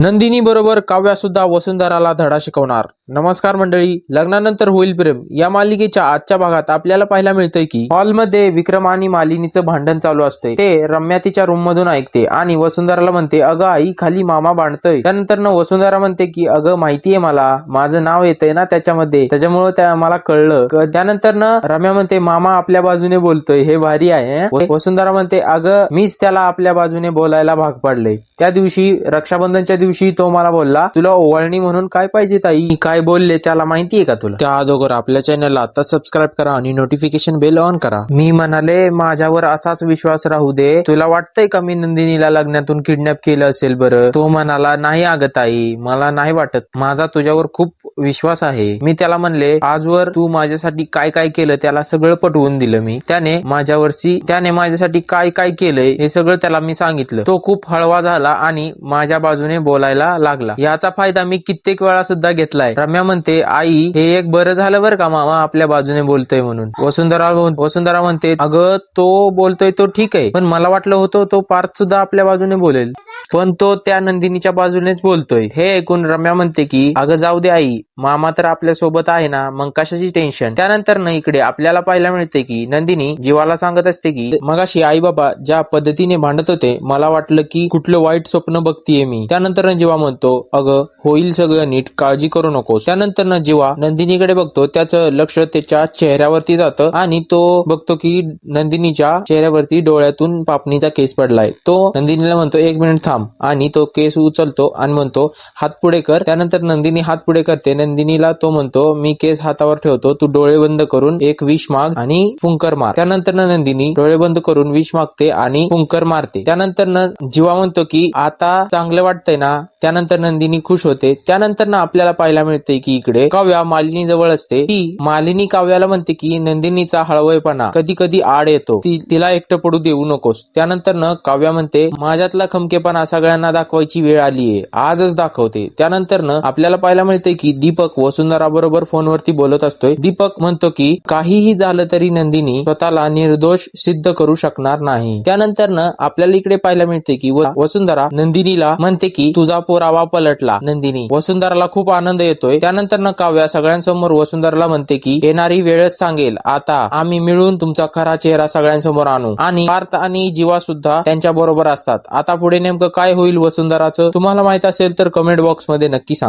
नंदिनी बरोबर काव्या सुद्धा वसुंधराला धडा शिकवणार. नमस्कार मंडळी लग्नानंतर होईल प्रेम. या मालिकेच्या आजच्या भागात आपल्याला पाहायला मिळतंय की हॉलमध्ये विक्रम आणि मालिनीचं भांडण चालू असतंय. ते रम्या तिच्या रूम मधून ऐकते आणि वसुंधराला म्हणते अगं आई खाली मामा भांडतोय त्यानंतर न वसुंधरा म्हणते की अगं माहितीये मला माझं नाव येतंय ना त्याच्यामध्ये. त्याच्यामुळे त्या मला कळलं. त्यानंतर न रम्या म्हणते मामा आपल्या बाजूने बोलतोय हे भारी आहे. वसुंधरा म्हणते अगं मीच त्याला आपल्या बाजूने बोलायला भाग पाडले त्या दिवशी रक्षाबंधनच्या दिवशी तो मला बोलला तुला ओवाळणी म्हणून काय पाहिजे ताई? काय काय बोलले त्याला माहितीये का तुला? त्या अगोदर आपल्या चॅनलला आता सबस्क्राईब करा आणि नोटिफिकेशन बेल ऑन करा. मी म्हणाले माझ्यावर असाच विश्वास राहू दे. तुला वाटतंय का मी नंदिनीला लग्नातून किडनॅप केलं असेल बरं? तो म्हणाला नाही अगं ताई मला नाही वाटत. माझा तुझ्यावर खूप विश्वास आहे. मी त्याला म्हणले आजवर तू माझ्यासाठी काय काय केलं त्याला सगळं पटवून दिलं मी. त्याने माझ्यावरची त्याने माझ्यासाठी काय काय केलंय हे सगळं त्याला मी सांगितलं. तो खूप हळवा झाला आणि माझ्या बाजूने बोलायला लागला. याचा फायदा मी कित्येक वेळा सुद्धा घेतलाय. रम्या म्हणते आई हे एक बरं झालं बरं का मामा आपल्या बाजूने बोलतोय म्हणून? वसुंधरा वसुंधरा म्हणते अगं तो बोलतोय तो ठीक आहे पण मला वाटलं होतं तो पार्थ सुद्धा आपल्या बाजूने बोलेल. पण तो त्या नंदिनीच्या बाजूनेच बोलतोय. हे ऐकून रम्या म्हणते की अगं जाऊ दे आई मामा तर आपल्यासोबत आहे ना मग कशाची टेन्शन त्यानंतर ना इकडे आपल्याला पाहायला मिळते की नंदिनी जीवाला सांगत असते की मगाशी आई बाबा ज्या पद्धतीने भांडत होते मला वाटलं की कुठलं वाईट स्वप्न बघतीये मी. त्यानंतर ना जीवा म्हणतो अगं होईल सगळं नीट काळजी करू नकोस. त्यानंतर ना जीवा नंदिनीकडे बघतो त्याचं लक्ष त्याच्या चेहऱ्यावरती जातं आणि तो बघतो की नंदिनीच्या चेहऱ्यावरती डोळ्यातून पापणीचा केस पडलाय. तो नंदिनीला म्हणतो एक मिनिट थांब आणि तो केस उचलतो आणि म्हणतो हात पुढे कर. त्यानंतर नंदिनी हात पुढे करते. नंदिनीला तो म्हणतो मी केस हातावर ठेवतो. तू डोळे बंद करून एक विष माग आणि फुंकर मार. त्यानंतर नंदिनी डोळे बंद करून विष मागते आणि फुंकर मारते. त्यानंतर जीवा म्हणतो की आता चांगलं वाटतंय ना. त्यानंतर नंदिनी खुश होते. त्यानंतर ना आपल्याला पाहायला मिळते की इकडे काव्या मालिनी जवळ असते. ती मालिनी काव्याला म्हणते की नंदिनीचा हळवयपणा कधी कधी आड येतो. ती तिला एकटं पडू देऊ नकोस. त्यानंतर न काव्या म्हणते माझ्यातला खमकेपणा सगळ्यांना दाखवायची वेळ आलीये आजच दाखवते. त्यानंतर ना आपल्याला पाहायला मिळते की दीपक वसुंधरा बरोबर फोनवरती बोलत असतोय. दीपक म्हणतो की काहीही झालं तरी नंदिनी स्वतःला निर्दोष सिद्ध करू शकणार नाही. त्यानंतर ना आपल्याला इकडे पाहायला मिळते की वसुंधरा नंदिनीला म्हणते की तुझा पुरावा पलटला नंदिनी. वसुंधराला खूप आनंद येतोय. त्यानंतर ना काव्या सगळ्यांसमोर वसुंधराला म्हणते की येणारी वेळच सांगेल. आता आम्ही मिळून तुमचा खरा चेहरा सगळ्यांसमोर आणू. आणि पार्थ आणि जीवा सुद्धा त्यांच्या बरोबर असतात. आता पुढे नेमकं काय होईल वसुंधराचं? तुम्हाला माहीत असेल तर कमेंट बॉक्समध्ये नक्की सांगा.